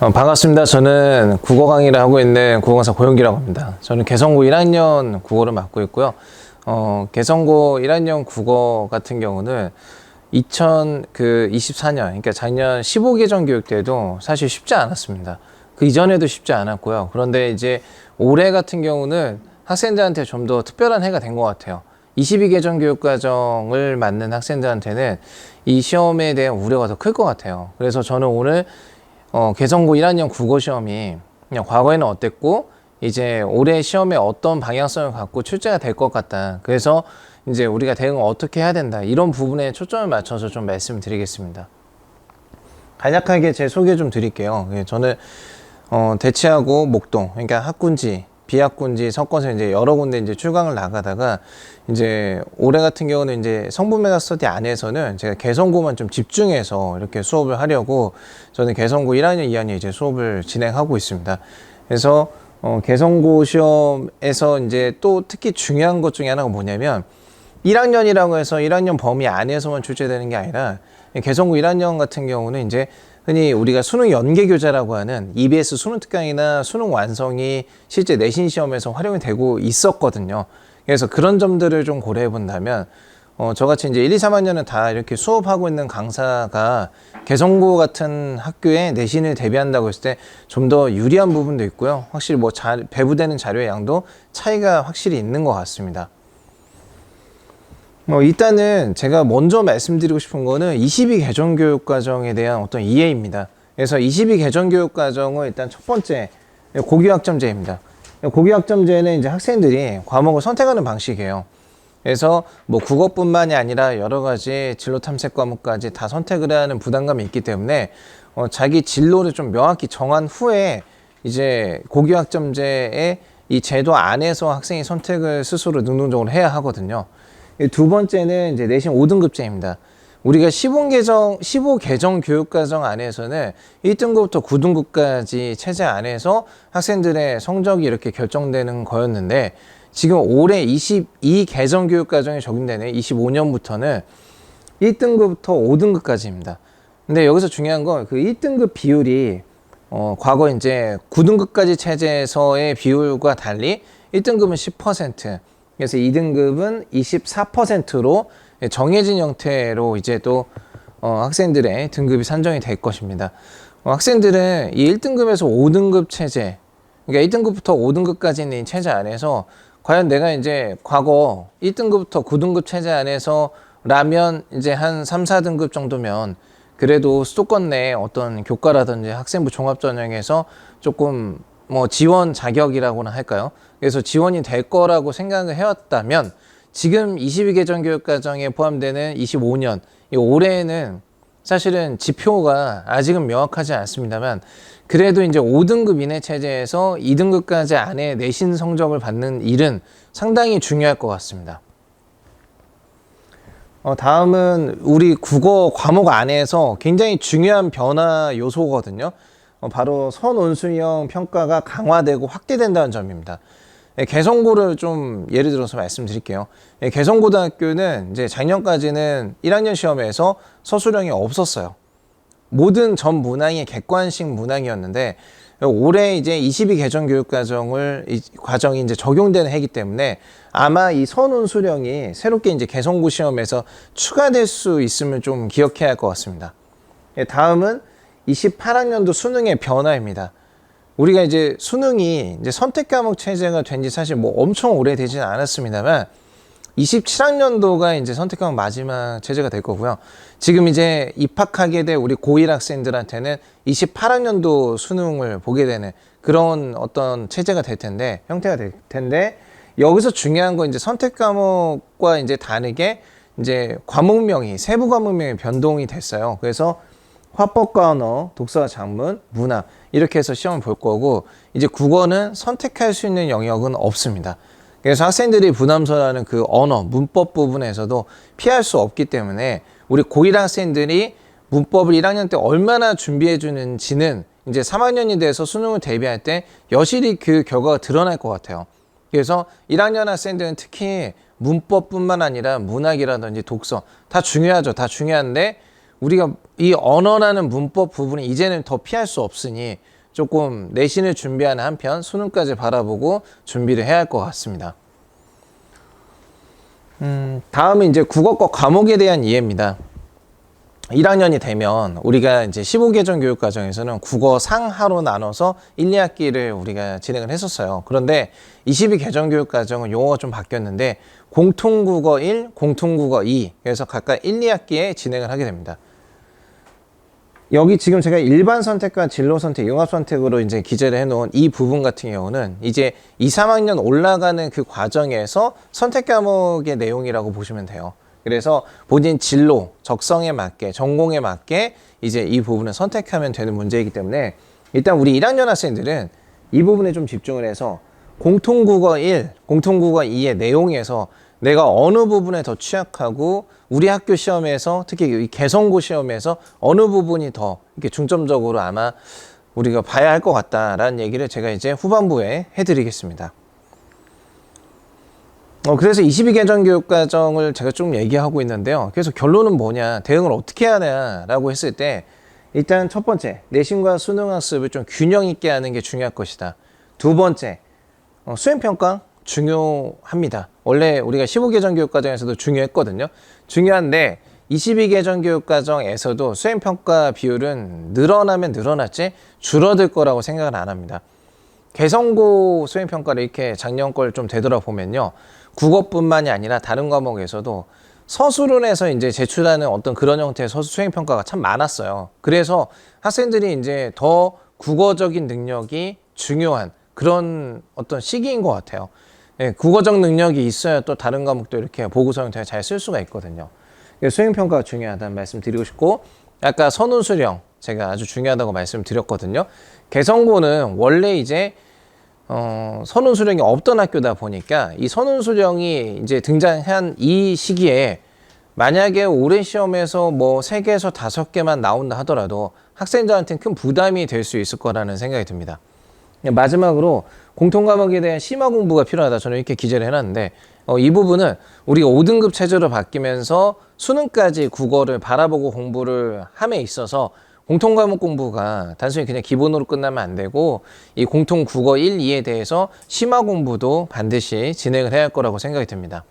어, 반갑습니다. 저는 국어 강의를 하고 있는 국어강사 고영기라고 합니다. 저는 개성고 1학년 국어를 맡고 있고요. 어, 개성고 1학년 국어 같은 경우는 2024년, 그러니까 작년 15개정 교육 때도 사실 쉽지 않았습니다. 그 이전에도 쉽지 않았고요. 그런데 이제 올해 같은 경우는 학생들한테 좀 더 특별한 해가 된 것 같아요. 22개정 교육 과정을 맡는 학생들한테는 이 시험에 대한 우려가 더 클 것 같아요. 그래서 저는 오늘 어, 개성고 1학년 국어 시험이 그냥 과거에는 어땠고 이제 올해 시험에 어떤 방향성을 갖고 출제가 될 것 같다. 그래서 이제 우리가 대응을 어떻게 해야 된다. 이런 부분에 초점을 맞춰서 좀 말씀을 드리겠습니다. 간략하게 제 소개 좀 드릴게요. 예, 저는 어, 대치하고 목동, 그러니까 학군지, 비학군지 섞어서 이제 여러 군데 이제 출강을 나가다가 이제 올해 같은 경우는 이제 성분 메가 스터디 안에서는 제가 개성고만 좀 집중해서 이렇게 수업을 하려고 저는 개성고 1학년, 2학년 이제 수업을 진행하고 있습니다. 그래서 어, 개성고 시험에서 이제 또 특히 중요한 것 중에 하나가 뭐냐면 1학년이라고 해서 1학년 범위 안에서만 출제되는 게 아니라 개성고 1학년 같은 경우는 이제 흔히 우리가 수능 연계 교재라고 하는 EBS 수능 특강이나 수능 완성이 실제 내신 시험에서 활용이 되고 있었거든요. 그래서 그런 점들을 좀 고려해 본다면 어, 저같이 이제 1, 2, 3학년은 다 이렇게 수업하고 있는 강사가 개성고 같은 학교에 내신을 대비한다고 했을 때 좀 더 유리한 부분도 있고요. 확실히 뭐 자, 배부되는 자료의 양도 차이가 확실히 있는 것 같습니다. 뭐 일단은 제가 먼저 말씀드리고 싶은 거는 22 개정 교육 과정에 대한 어떤 이해입니다. 그래서 22 개정 교육 과정은 일단 첫 번째 고교학점제입니다. 고교학점제는 이제 학생들이 과목을 선택하는 방식이에요. 그래서 뭐 국어뿐만이 아니라 여러 가지 진로 탐색 과목까지 다 선택을 하는 부담감이 있기 때문에 어, 자기 진로를 좀 명확히 정한 후에 이제 고교학점제의 이 제도 안에서 학생이 선택을 스스로 능동적으로 해야 하거든요. 이두 번째는 이제 내신 5등급제입니다. 우리가 15개정, 15개정 교육과정 안에서는 1등급부터 9등급까지 체제 안에서 학생들의 성적이 이렇게 결정되는 거였는데 지금 올해 22개정 교육과정에 적용되는 25년부터는 1등급부터 5등급까지입니다. 근데 여기서 중요한 건 그 1등급 비율이 어, 과거 이제 9등급까지 체제에서의 비율과 달리 1등급은 10%, 그래서 2등급은 24%로 정해진 형태로 이제 또 어, 학생들의 등급이 산정이 될 것입니다. 어, 학생들은 이 1등급에서 5등급 체제, 그러니까 1등급부터 5등급까지 있는 이 체제 안에서 과연 내가 이제 과거 1등급부터 9등급 체제 안에서 라면 이제 한 3, 4등급 정도면 그래도 수도권 내 어떤 교과라든지 학생부 종합전형에서 조금 뭐 지원 자격이라고나 할까요? 그래서 지원이 될 거라고 생각을 해왔다면 지금 22개 정 교육과정에 포함되는 25년 이 올해에는 사실은 지표가 아직은 명확하지 않습니다만 그래도 이제 5등급 이내 체제에서 2등급까지 안에 내신 성적을 받는 일은 상당히 중요할 것 같습니다. 어, 다음은 우리 국어 과목 안에서 굉장히 중요한 변화 요소거든요. 어, 바로 선원수형 평가가 강화되고 확대된다는 점입니다. 예, 개성고를 좀 예를 들어서 말씀드릴게요. 예, 개성고등학교는 이제 작년까지는 1학년 시험에서 서술형이 없었어요. 모든 전 문항이 객관식 문항이었는데 올해 이제 22 개정 교육 과정을 이 과정이 이제 적용되는 해기 때문에 아마 이 선운 수령이 새롭게 이제 개성고 시험에서 추가될 수 있음을 좀 기억해야 할 것 같습니다. 예, 다음은 28학년도 수능의 변화입니다. 우리가 이제 수능이 이제 선택 과목 체제가 된 지 사실 뭐 엄청 오래 되지는 않았습니다만 27학년도가 이제 선택 과목 마지막 체제가 될 거고요. 지금 이제 입학하게 될 우리 고1 학생들한테는 28학년도 수능을 보게 되는 그런 어떤 체제가 될 텐데 형태가 될 텐데 여기서 중요한 건 이제 선택 과목과 이제 다르게 이제 과목명이 세부 과목명이 변동이 됐어요. 그래서 화법과 언어, 독서와 작문, 문학 이렇게 해서 시험을 볼 거고 이제 국어는 선택할 수 있는 영역은 없습니다. 그래서 학생들이 부담스러워하는 그 언어, 문법 부분에서도 피할 수 없기 때문에 우리 고1 학생들이 문법을 1학년 때 얼마나 준비해 주는지는 이제 3학년이 돼서 수능을 대비할 때 여실히 그 결과가 드러날 것 같아요. 그래서 1학년 학생들은 특히 문법뿐만 아니라 문학이라든지 독서 다 중요하죠. 다 중요한데 우리가 이 언어라는 문법 부분이 이제는 더 피할 수 없으니 조금 내신을 준비하는 한편 수능까지 바라보고 준비를 해야 할 것 같습니다. 음, 다음은 이제 국어과 과목에 대한 이해입니다. 1학년이 되면 우리가 이제 15개정 교육 과정에서는 국어 상하로 나눠서 1, 2학기를 우리가 진행을 했었어요. 그런데 22개정 교육 과정은 용어가 좀 바뀌었는데 공통국어 1, 공통국어 2 그래서 각각 1, 2학기에 진행을 하게 됩니다. 여기 지금 제가 일반 선택과 진로 선택, 융합 선택으로 이제 기재를 해놓은 이 부분 같은 경우는 이제 2, 3학년 올라가는 그 과정에서 선택 과목의 내용이라고 보시면 돼요. 그래서 본인 진로, 적성에 맞게, 전공에 맞게 이제 이 부분을 선택하면 되는 문제이기 때문에 일단 우리 1학년 학생들은 이 부분에 좀 집중을 해서 공통국어 1, 공통국어 2의 내용에서 내가 어느 부분에 더 취약하고 우리 학교 시험에서 특히 이 개성고 시험에서 어느 부분이 더 이렇게 중점적으로 아마 우리가 봐야 할 것 같다라는 얘기를 제가 이제 후반부에 해드리겠습니다. 어, 그래서 22개정 교육과정을 제가 좀 얘기하고 있는데요. 그래서 결론은 뭐냐, 대응을 어떻게 하냐라고 했을 때, 일단 첫 번째, 내신과 수능 학습을 좀 균형 있게 하는 게 중요할 것이다. 두 번째, 어, 수행평가 중요합니다. 원래 우리가 15개정 교육과정에서도 중요했거든요. 중요한데, 22개정 교육과정에서도 수행평가 비율은 늘어나면 늘어났지 줄어들 거라고 생각을 안 합니다. 개성고 수행평가를 이렇게 작년 걸 좀 되돌아보면요. 국어뿐만이 아니라 다른 과목에서도 서술원에서 이제 제출하는 어떤 그런 형태의 서술 수행평가가 참 많았어요. 그래서 학생들이 이제 더 국어적인 능력이 중요한 그런 어떤 시기인 것 같아요. 예, 국어적 능력이 있어야 또 다른 과목도 이렇게 보고서 형태를 잘쓸 수가 있거든요. 수행평가가 중요하다는 말씀 드리고 싶고, 아까 선운 수령 제가 아주 중요하다고 말씀드렸거든요. 개성고는 원래 이제 어, 선운 수령이 없던 학교다 보니까 이 선운 수령이 이제 등장한 이 시기에 만약에 올해 시험에서 뭐 세 개에서 다섯 개만 나온다 하더라도 학생들한테는 큰 부담이 될 수 있을 거라는 생각이 듭니다. 마지막으로 공통 과목에 대한 심화 공부가 필요하다. 저는 이렇게 기재를 해놨는데 어, 이 부분은 우리가 5등급 체제로 바뀌면서 수능까지 국어를 바라보고 공부를 함에 있어서 공통 과목 공부가 단순히 그냥 기본으로 끝나면 안 되고 이 공통 국어 1, 2에 대해서 심화 공부도 반드시 진행을 해야 할 거라고 생각이 듭니다.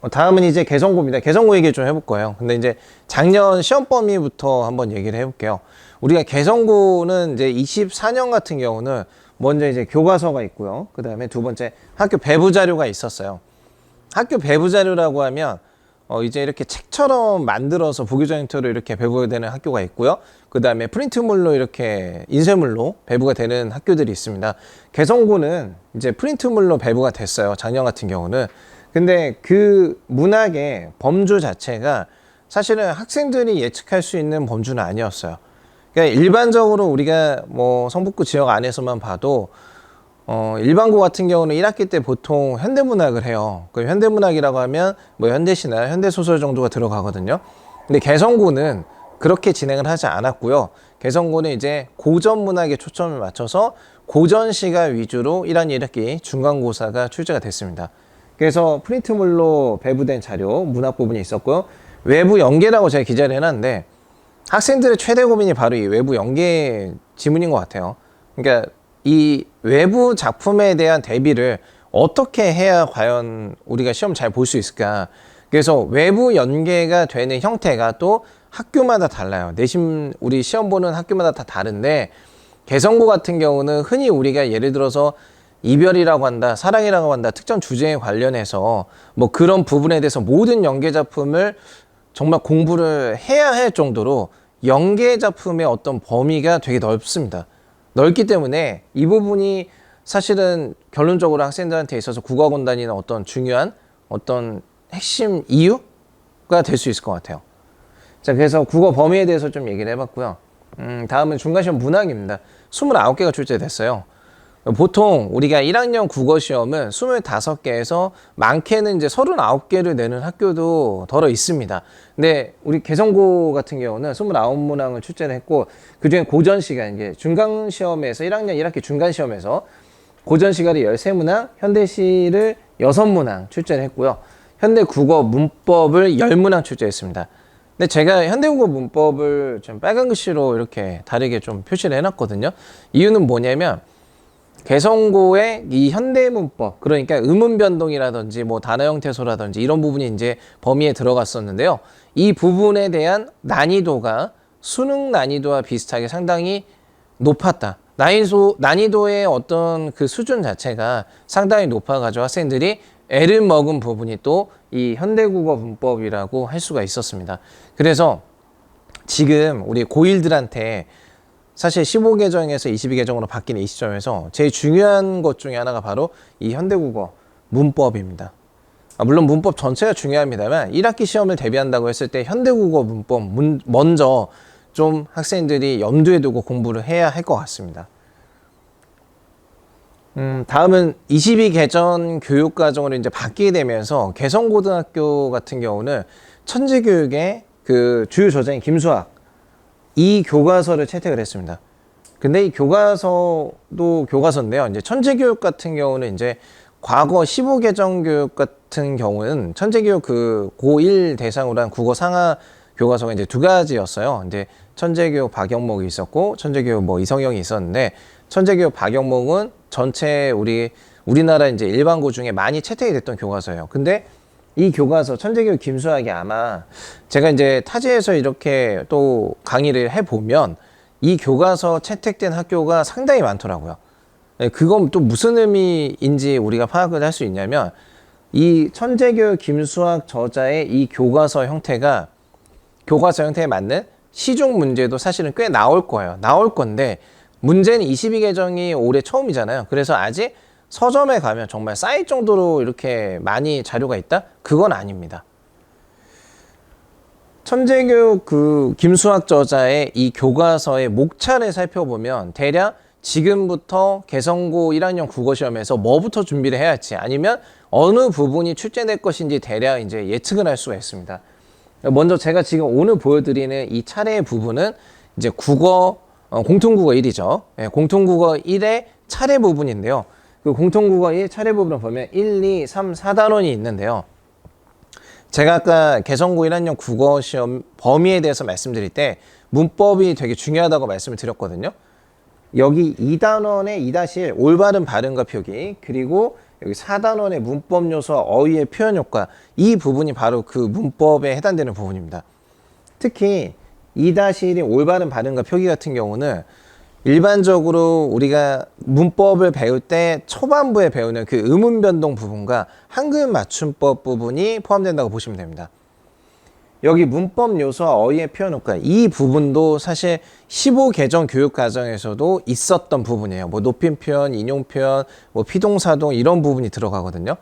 어, 다음은 이제 개성고입니다. 개성고 얘기 좀 해볼 거예요. 근데 이제 작년 시험 범위부터 한번 얘기를 해볼게요. 우리가 개성고는 이제 24년 같은 경우는 먼저 이제 교과서가 있고요. 그 다음에 두 번째 학교 배부 자료가 있었어요. 학교 배부 자료라고 하면 어 이제 이렇게 책처럼 만들어서 보기자 형태로 이렇게 배부가 되는 학교가 있고요. 그 다음에 프린트물로 이렇게 인쇄물로 배부가 되는 학교들이 있습니다. 개성고는 이제 프린트물로 배부가 됐어요. 작년 같은 경우는. 근데 그 문학의 범주 자체가 사실은 학생들이 예측할 수 있는 범주는 아니었어요. 그러니까 일반적으로 우리가 뭐 성북구 지역 안에서만 봐도 어, 일반고 같은 경우는 1학기 때 보통 현대문학을 해요. 그 현대문학이라고 하면 뭐 현대시나 현대소설 정도가 들어가거든요. 근데 개성고는 그렇게 진행을 하지 않았고요. 개성고는 이제 고전 문학에 초점을 맞춰서 고전 시가 위주로 1학 1학기 중간고사가 출제가 됐습니다. 그래서 프린트물로 배부된 자료, 문학 부분이 있었고요. 외부 연계라고 제가 기재를 해놨는데 학생들의 최대 고민이 바로 이 외부 연계 지문인 것 같아요. 그러니까 이 외부 작품에 대한 대비를 어떻게 해야 과연 우리가 시험 잘 볼 수 있을까? 그래서 외부 연계가 되는 형태가 또 학교마다 달라요. 내신 우리 시험 보는 학교마다 다 다른데 개성고 같은 경우는 흔히 우리가 예를 들어서 이별이라고 한다, 사랑이라고 한다, 특정 주제에 관련해서 뭐 그런 부분에 대해서 모든 연계 작품을 정말 공부를 해야 할 정도로 연계 작품의 어떤 범위가 되게 넓습니다. 넓기 때문에 이 부분이 사실은 결론적으로 학생들한테 있어서 국어공단이나 어떤 중요한 어떤 핵심 이유가 될 수 있을 것 같아요. 자, 그래서 국어 범위에 대해서 좀 얘기를 해봤고요. 음, 다음은 중간시험 문학입니다. 29개가 출제됐어요. 보통 우리가 1학년 국어 시험은 25개에서 많게는 이제 39개를 내는 학교도 덜어 있습니다. 근데 우리 개성고 같은 경우는 29문항을 출제를 했고 그중에 고전 시간 이게 중간 시험에서 1학년 1학기 중간 시험에서 고전 시간이 13문항, 현대 시를 6문항 출제를 했고요. 현대 국어 문법을 10문항 출제했습니다. 근데 제가 현대국어 문법을 좀 빨간 글씨로 이렇게 다르게 좀 표시를 해놨거든요. 이유는 뭐냐면 개성고의 이 현대 문법 그러니까 의문 변동이라든지 뭐 단어 형태소라든지 이런 부분이 이제 범위에 들어갔었는데요. 이 부분에 대한 난이도가 수능 난이도와 비슷하게 상당히 높았다. 난이도 난이도의 어떤 그 수준 자체가 상당히 높아가지고 학생들이 애를 먹은 부분이 또 이 현대국어 문법이라고 할 수가 있었습니다. 그래서 지금 우리 고1들한테 사실 15계정에서 22계정으로 바뀌는 이 시점에서 제일 중요한 것 중에 하나가 바로 이 현대국어 문법입니다. 아, 물론 문법 전체가 중요합니다만 1학기 시험을 대비한다고 했을 때 현대국어 문법 문- 먼저 좀 학생들이 염두에 두고 공부를 해야 할 것 같습니다. 음, 다음은 22개전 교육과정으로 이제 바뀌게 되면서 개성고등학교 같은 경우는 천재교육의 그 주요 저자인 김수학 이 교과서를 채택을 했습니다. 근데 이 교과서도 교과서인데요. 이제 천재교육 같은 경우는 이제 과거 15개정 교육 같은 경우는 천재교육 그 고1 대상으로 한 국어 상하 교과서가 이제 두 가지였어요. 이제 천재교육 박영목이 있었고 천재교육 뭐 이성영이 있었는데 천재교육 박영목은 전체 우리 우리나라 이제 일반고 중에 많이 채택이 됐던 교과서예요. 근데 이 교과서 천재교육 김수학이 아마 제가 이제 타지에서 이렇게 또 강의를 해 보면 이 교과서 채택된 학교가 상당히 많더라고요. 네, 그건 또 무슨 의미인지 우리가 파악을 할 수 있냐면 이 천재교육 김수학 저자의 이 교과서 형태가 교과서 형태에 맞는 시중 문제도 사실은 꽤 나올 거예요. 나올 건데 문제는 22계정이 올해 처음이잖아요. 그래서 아직 서점에 가면 정말 쌓일 정도로 이렇게 많이 자료가 있다? 그건 아닙니다. 천재교육 그 김수학 저자의 이 교과서의 목차를 살펴보면 대략 지금부터 개성고 1학년 국어 시험에서 뭐부터 준비를 해야 할지 아니면 어느 부분이 출제될 것인지 대략 이제 예측을 할 수가 있습니다. 먼저 제가 지금 오늘 보여드리는 이 차례의 부분은 이제 국어 어, 공통국어 1이죠. 예, 공통국어 1의 차례 부분인데요. 그 공통국어 1 차례 부분을 보면 1, 2, 3, 4단원이 있는데요. 제가 아까 개성고 1학년 국어 시험 범위에 대해서 말씀드릴 때 문법이 되게 중요하다고 말씀을 드렸거든요. 여기 2단원의 2-1 올바른 발음과 표기 그리고 여기 4단원의 문법 요소와 어휘의 표현 효과 이 부분이 바로 그 문법에 해당되는 부분입니다. 특히 2-1이 올바른 발음과 표기 같은 경우는 일반적으로 우리가 문법을 배울 때 초반부에 배우는 그 의문 변동 부분과 한글 맞춤법 부분이 포함된다고 보시면 됩니다. 여기 문법 요소와 어휘의 표현 효과 이 부분도 사실 15개정 교육 과정에서도 있었던 부분이에요. 뭐 높임 표현, 인용 표현, 뭐 피동사동 이런 부분이 들어가거든요.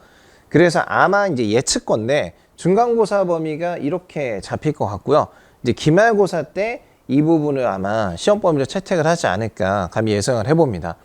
그래서 아마 이제 예측 건데 중간고사 범위가 이렇게 잡힐 것 같고요. 이제 기말고사 때 이 부분을 아마 시험 범위로 채택을 하지 않을까 감히 예상을 해봅니다.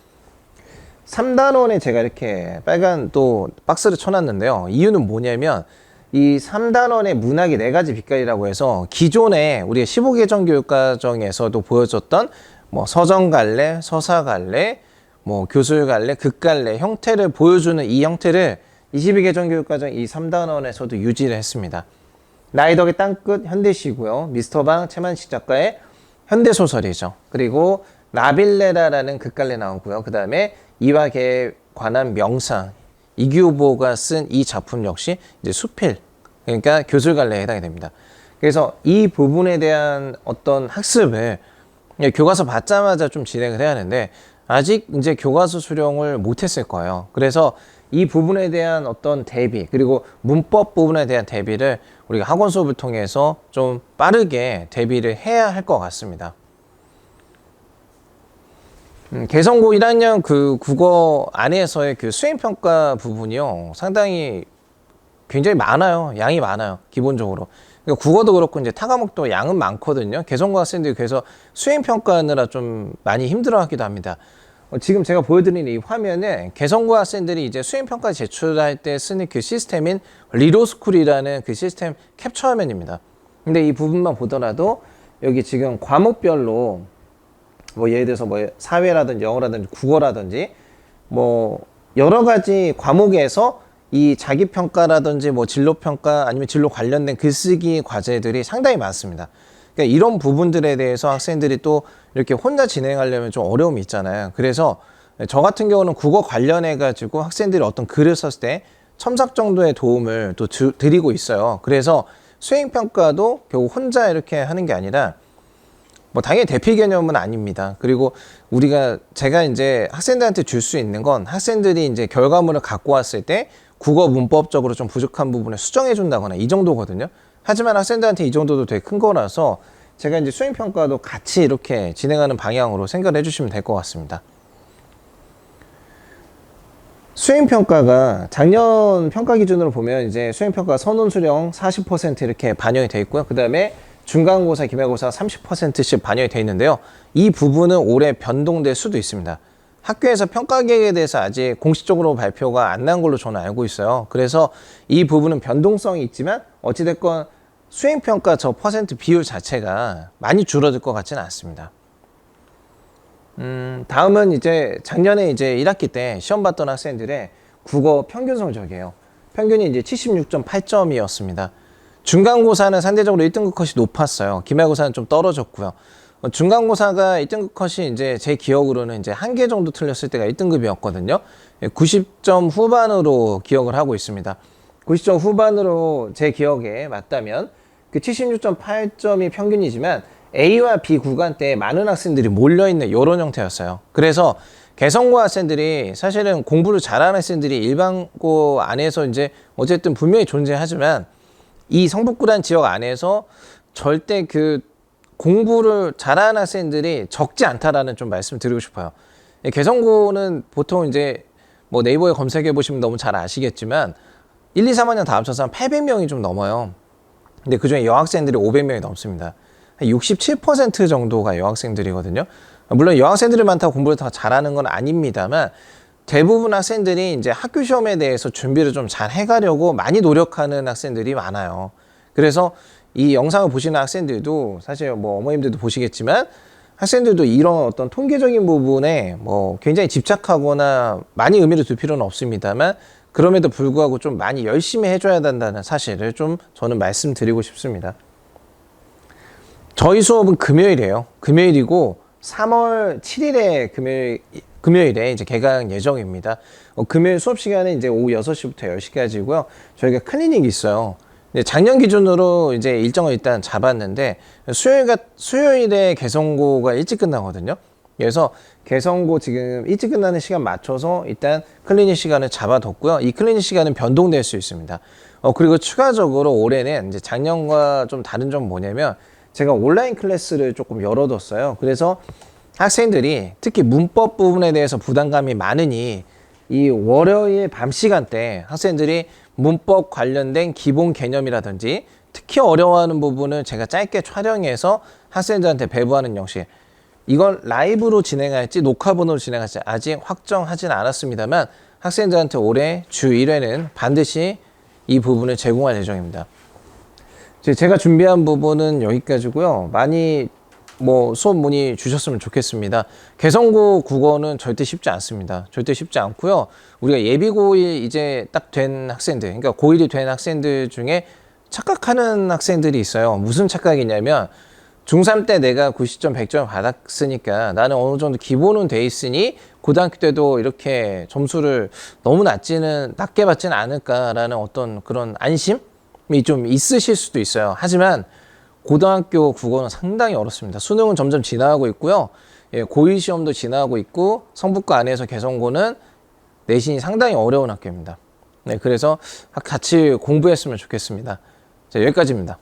3단원에 제가 이렇게 빨간 또 박스를 쳐놨는데요. 이유는 뭐냐면 이 3단원의 문학이 네 가지 빛깔이라고 해서 기존에 우리가 15개정 교육과정에서도 보여줬던 뭐 서정갈래, 서사갈래, 뭐 교술갈래, 극갈래 형태를 보여주는 이 형태를 22개정 교육과정 이 3단원에서도 유지를 했습니다. 나이덕의 땅끝 현대시고요. 미스터방 최만식 작가의 현대소설이죠. 그리고 라빌레라라는 극갈래 나오고요. 그 다음에 이와에 관한 명상 이규보가 쓴 이 작품 역시 이제 수필 그러니까 교술갈래에 해당이 됩니다. 그래서 이 부분에 대한 어떤 학습을 교과서 받자마자 좀 진행을 해야 하는데 아직 이제 교과서 수령을 못했을 거예요. 그래서 이 부분에 대한 어떤 대비 그리고 문법 부분에 대한 대비를 우리가 학원 수업을 통해서 좀 빠르게 대비를 해야 할 것 같습니다. 음, 개성고 1학년 그 국어 안에서의 그 수행평가 부분이요. 상당히 굉장히 많아요. 양이 많아요. 기본적으로. 그러니까 국어도 그렇고 이제 타과목도 양은 많거든요. 개성고 학생들이 그래서 수행평가하느라 좀 많이 힘들어 하기도 합니다. 어, 지금 제가 보여드리는 이 화면은 개성고 학생들이 이제 수행평가 제출할 때 쓰는 그 시스템인 리로스쿨이라는 그 시스템 캡처 화면입니다. 근데 이 부분만 보더라도 여기 지금 과목별로 뭐 예를 들어서 뭐 사회라든지 영어라든지 국어라든지 뭐 여러 가지 과목에서 이 자기 평가라든지 뭐 진로 평가 아니면 진로 관련된 글쓰기 과제들이 상당히 많습니다. 그러니까 이런 부분들에 대해서 학생들이 또 이렇게 혼자 진행하려면 좀 어려움이 있잖아요. 그래서 저 같은 경우는 국어 관련해 가지고 학생들이 어떤 글을 썼을 때 첨삭 정도의 도움을 또 주- 드리고 있어요. 그래서 수행 평가도 결국 혼자 이렇게 하는 게 아니라 뭐 당연히 대피 개념은 아닙니다. 그리고 우리가 제가 이제 학생들한테 줄 수 있는 건 학생들이 이제 결과물을 갖고 왔을 때 국어 문법적으로 좀 부족한 부분을 수정해 준다거나 이 정도거든요. 하지만 학생들한테 이 정도도 되게 큰 거라서 제가 이제 수행 평가도 같이 이렇게 진행하는 방향으로 생각을 해주시면 될 것 같습니다. 수행 평가가 작년 평가 기준으로 보면 이제 수행 평가 선원 수령 40% 이렇게 반영이 돼 있고요. 그 다음에 중간고사, 기말고사 30%씩 반영이 돼 있는데요. 이 부분은 올해 변동될 수도 있습니다. 학교에서 평가 계획에 대해서 아직 공식적으로 발표가 안 난 걸로 저는 알고 있어요. 그래서 이 부분은 변동성이 있지만 어찌됐건 수행평가 저 퍼센트 비율 자체가 많이 줄어들 것 같지는 않습니다. 음, 다음은 이제 작년에 이제 1학기 때 시험 봤던 학생들의 국어 평균 성적이에요. 평균이 이제 76.8점이었습니다. 중간고사는 상대적으로 1등급 컷이 높았어요. 기말고사는 좀 떨어졌고요. 어, 중간고사가 1등급 컷이 이제 제 기억으로는 이제 한 개 정도 틀렸을 때가 1등급이었거든요. 90점 후반으로 기억을 하고 있습니다. 90점 후반으로 제 기억에 맞다면 그 76.8점이 평균이지만 A와 B 구간 때 많은 학생들이 몰려있는 이런 형태였어요. 그래서 개성고 학생들이 사실은 공부를 잘하는 학생들이 일반고 안에서 이제 어쨌든 분명히 존재하지만 이 성북구란 지역 안에서 절대 그 공부를 잘하는 학생들이 적지 않다라는 좀 말씀 드리고 싶어요. 이 개성고는 보통 이제 뭐 네이버에 검색해 보시면 너무 잘 아시겠지만 1, 2, 3학년 다 합쳐서 한 800명이 좀 넘어요. 근데 그중에 여학생들이 500명이 넘습니다. 한67% 정도가 여학생들이거든요. 물론 여학생들이 많다고 공부를 더 잘하는 건 아닙니다만 대부분 학생들이 이제 학교 시험에 대해서 준비를 좀 잘 해가려고 많이 노력하는 학생들이 많아요. 그래서 이 영상을 보시는 학생들도 사실 뭐 어머님들도 보시겠지만 학생들도 이런 어떤 통계적인 부분에 뭐 굉장히 집착하거나 많이 의미를 둘 필요는 없습니다만 그럼에도 불구하고 좀 많이 열심히 해줘야 된다는 사실을 좀 저는 말씀드리고 싶습니다. 저희 수업은 금요일이에요. 금요일이고 3월 7일에 금요일 금요일에 이제 개강 예정입니다. 어, 금요일 수업 시간은 이제 오후 6시부터 10시까지고요. 저희가 클리닉이 있어요. 이제 작년 기준으로 이제 일정을 일단 잡았는데 수요일가 수요일에 개성고가 일찍 끝나거든요. 그래서 개성고 지금 일찍 끝나는 시간 맞춰서 일단 클리닉 시간을 잡아뒀고요. 이 클리닉 시간은 변동될 수 있습니다. 어, 그리고 추가적으로 올해는 이제 작년과 좀 다른 점 뭐냐면 제가 온라인 클래스를 조금 열어뒀어요. 그래서 학생들이 특히 문법 부분에 대해서 부담감이 많으니 이 월요일 밤 시간대 학생들이 문법 관련된 기본 개념이라든지 특히 어려워하는 부분을 제가 짧게 촬영해서 학생들한테 배부하는 형식. 이건 라이브로 진행할지 녹화본으로 진행할지 아직 확정하진 않았습니다만 학생들한테 올해 주 1회는 반드시 이 부분을 제공할 예정입니다. 제가 준비한 부분은 여기까지고요. 많이 뭐 수업 문의 주셨으면 좋겠습니다. 개성고 국어는 절대 쉽지 않습니다. 절대 쉽지 않고요. 우리가 예비 고1 이제 딱 된 학생들, 그러니까 고1이 된 학생들 중에 착각하는 학생들이 있어요. 무슨 착각이냐면 중3 때 내가 90점, 100점 받았으니까 나는 어느 정도 기본은 돼 있으니 고등학교 때도 이렇게 점수를 너무 낮지는 낮게 받지는 않을까라는 어떤 그런 안심이 좀 있으실 수도 있어요. 하지만 고등학교 국어는 상당히 어렵습니다. 수능은 점점 지나가고 있고요. 예, 고1 시험도 지나가고 있고 성북고 안에서 개성고는 내신이 상당히 어려운 학교입니다. 네, 그래서 같이 공부했으면 좋겠습니다. 자, 여기까지입니다.